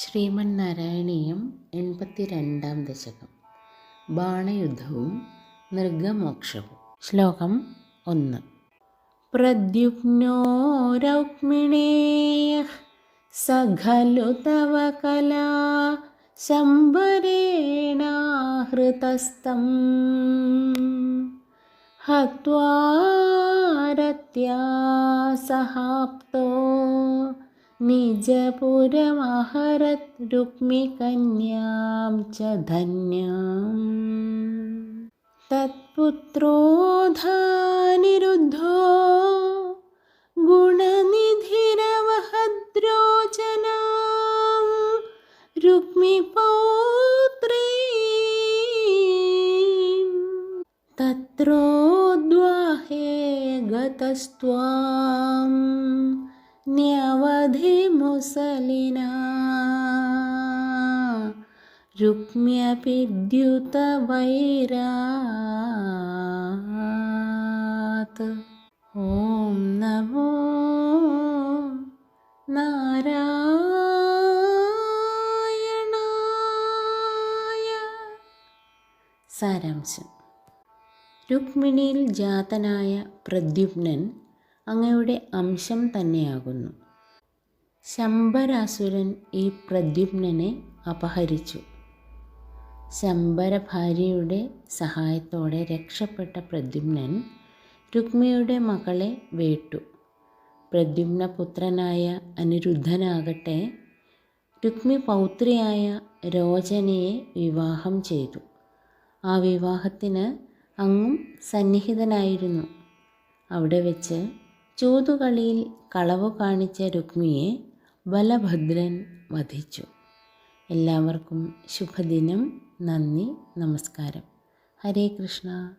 ശ്രീമന്നാരായണീയം നാരായണീയം രണ്ടാം ദശകം. ബാണയുദ്ധവും നൃഗമോക്ഷവും ശ്ലോകം ഒന്ന്. പ്രദ്യുപ്നോ രൗക്മിണേയ സഖലു തവ കലാ ശംബരേണാഹൃതസ്ഥം. ഹത്വാരത്യാ സഹാപ്തോ निजपुरमहरत् रुक्मिकन्यां च धन्याम् तत्पुत्रोऽधानिरुद्धो गुणनिधिरवहद्रोचनां। रुक्मिपौत्री तत्रोद्वाहे गतस्त्वाम्। ന്യവധി മുസലിന രുക്മ്യപിദ്യുത വൈരാത് ഓം നമോ നാരായണായ സാരാംശം രുക്മിണിയിൽ ജാതനായ പ്രദ്യുപ്നൻ അങ്ങയുടെ അംശം തന്നെയാകുന്നു. ശമ്പരാസുരൻ ഈ പ്രദ്യുപ്നനെ അപഹരിച്ചു. ശമ്പര ഭാര്യയുടെ സഹായത്തോടെ രക്ഷപ്പെട്ട പ്രദ്യുമ്നൻ രുക്മിയുടെ മകളെ വേട്ടു. പ്രദ്യുമ്ന പുത്രനായ അനിരുദ്ധനാകട്ടെ രുക്മി പൗത്രിയായ രോചനയെ വിവാഹം ചെയ്തു. ആ വിവാഹത്തിന് അങ്ങും സന്നിഹിതനായിരുന്നു. അവിടെ വെച്ച് ചൂതുകളിയിൽ കളവ് കാണിച്ച രുക്മിയെ ബലഭദ്രൻ വധിച്ചു. എല്ലാവർക്കും ശുഭദിനം. നന്ദി. നമസ്കാരം. ഹരേ കൃഷ്ണ.